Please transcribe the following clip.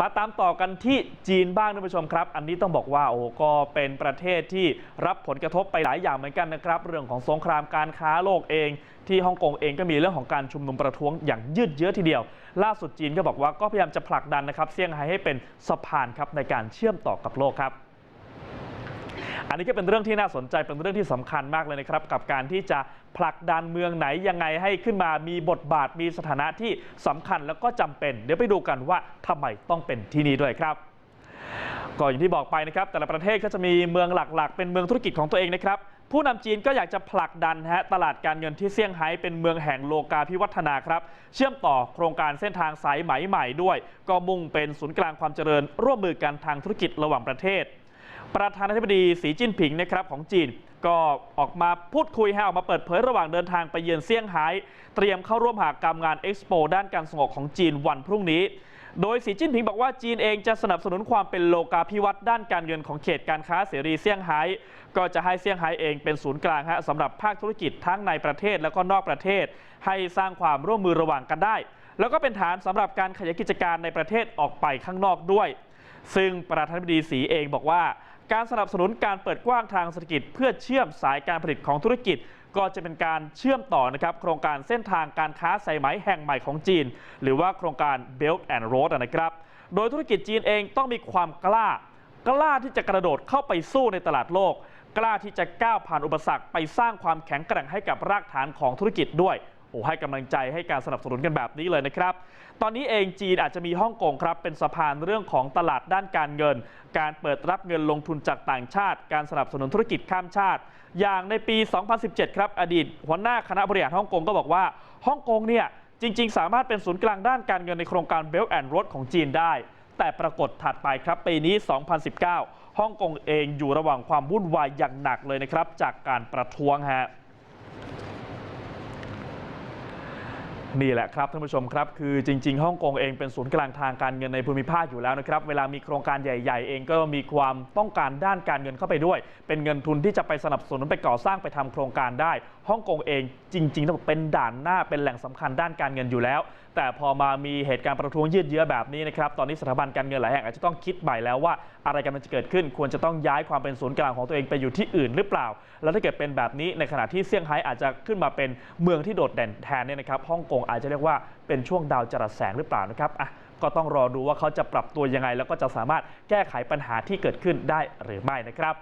มาตามต่อกันที่จีนบ้างท่านผู้ชมครับ อันนี้ต้องบอกว่าโอ้ก็เป็นประเทศที่รับผลกระทบไปหลายอย่างเหมือนกันนะครับ เรื่องของสงครามการค้าโลกเอง ที่ฮ่องกงเองก็มีเรื่องของการชุมนุมประท้วงอย่างยืดเยื้อทีเดียว ล่าสุดจีนก็บอกว่าก็พยายามจะผลักดันนะครับเซี่ยงไฮ้ให้เป็นสะพานครับในการเชื่อมต่อกับโลกครับ อันนี้ก็เป็นเรื่องที่น่าสนใจเป็นเรื่องที่สำคัญมากเลยนะครับกับการที่จะผลักดันเมืองไหนยังไงให้ขึ้นมามีบทบาทมีสถานะที่สำคัญแล้วก็จำเป็น เดี๋ยวไปดูกันว่าทำไมต้องเป็นที่นี่ด้วยครับก็อย่างที่บอกไปนะครับ แต่ละประเทศก็จะมีเมืองหลักๆ เป็นเมืองธุรกิจของตัวเองนะครับ ผู้นำจีนก็อยากจะผลักดันฮะตลาดการเงินที่เซี่ยงไฮ้เป็นเมืองแห่งโลกาภิวัฒนาครับ เชื่อมต่อโครงการเส้นทางสายไหมใหม่ด้วย ก็มุ่งเป็นศูนย์กลางความเจริญ ร่วมมือกันทางธุรกิจระหว่างประเทศ ประธานาธิบดีสีจิ้นผิงนะครับของจีน ก็ออกมาพูดคุยให้ออกมาเปิดเผยระหว่างเดินทางไปเยือนเซี่ยงไฮ้เตรียมเข้าร่วมหากรรมงานเอ็กซ์โปด้านการส่งออกของจีนวันพรุ่งนี้ โดยสีจิ้นผิงบอกว่าจีนเองจะสนับสนุนความเป็นโลกาภิวัตน์ด้านการเงินของเขตการค้าเสรีเซี่ยงไฮ้ก็จะให้เซี่ยงไฮ้เองเป็นศูนย์กลางฮะสำหรับภาคธุรกิจทั้งในประเทศแล้วก็นอกประเทศ ให้สร้างความร่วมมือระหว่างกันได้ แล้วก็เป็นฐานสำหรับการขยายกิจการในประเทศออกไปข้างนอกด้วย ซึ่งประธานาธิบดีสีเองบอกว่า การสนับสนุนการเปิดกว้างทางเศรษฐกิจ เพื่อเชื่อมสายการผลิตของธุรกิจ ก็จะเป็นการเชื่อมต่อนะครับโครงการเส้นทางการค้าสายไหมแห่งใหม่ของจีน หรือว่าโครงการ Belt and Road นะครับ โดยธุรกิจจีนเองต้องมีความกล้ากล้าที่จะกระโดดเข้าไปสู้ในตลาดโลก กล้าที่จะก้าวผ่านอุปสรรคไปสร้างความแข็งแกร่งให้กับรากฐานของธุรกิจด้วย โอ้ให้กำลังใจให้การสนับสนุนกันแบบนี้เลยนะครับ ตอนนี้เองจีนอาจจะมีฮ่องกงครับ เป็นสะพานเรื่องของตลาดด้านการเงิน การเปิดรับเงินลงทุนจากต่างชาติ การสนับสนุนธุรกิจข้ามชาติ อย่างในปี 2017 ครับ อดีตหัวหน้าคณะบริหารฮ่องกงก็บอกว่าฮ่องกงเนี่ยจริง ๆ สามารถเป็นศูนย์กลางด้านการเงินในโครงการ Belt and Road ของจีนได้ แต่ปรากฏถัดไปครับปีนี้ 2019 ฮ่องกงเองอยู่ระหว่างความวุ่นวายอย่างหนักเลยนะครับจากการประท้วงฮะ นี่แหละครับท่านผู้ชมครับ คือจริง ๆฮ่องกงเองเป็นศูนย์กลางทางการเงินในภูมิภาคอยู่แล้วนะครับ เวลามีโครงการใหญ่ ๆ เองก็มีความต้องการด้านการเงินเข้าไปด้วย เป็นเงินทุนที่จะไปสนับสนุนไปก่อสร้างไปทำโครงการได้ฮ่องกงเองจริงๆต้องเป็นด่านหน้าเป็นแหล่งสำคัญด้านการเงินอยู่แล้ว แต่พอมามีเหตุการณ์ประท้วงยืดเยื้อแบบนี้นะครับตอนนี้สถาบันการเงินหลายแห่งอาจจะต้องคิดใหม่แล้วว่าอะไรกำลังจะเกิดขึ้น ควรจะต้องย้ายความเป็นศูนย์กลางของตัวเองไปอยู่ที่อื่นหรือเปล่า แล้วถ้าเกิดเป็นแบบนี้ในขณะที่เซี่ยงไฮ้อาจจะขึ้นมาเป็นเมืองที่โดดเด่นแทนเนี่ยนะครับฮ่องกงอาจจะเรียกว่าเป็นช่วงดาวจรัสแสงหรือเปล่านะครับอะก็ต้องรอดูว่าเขาจะปรับตัวยังไง แล้วก็จะสามารถแก้ไขปัญหาที่เกิดขึ้นได้หรือไม่นะครับ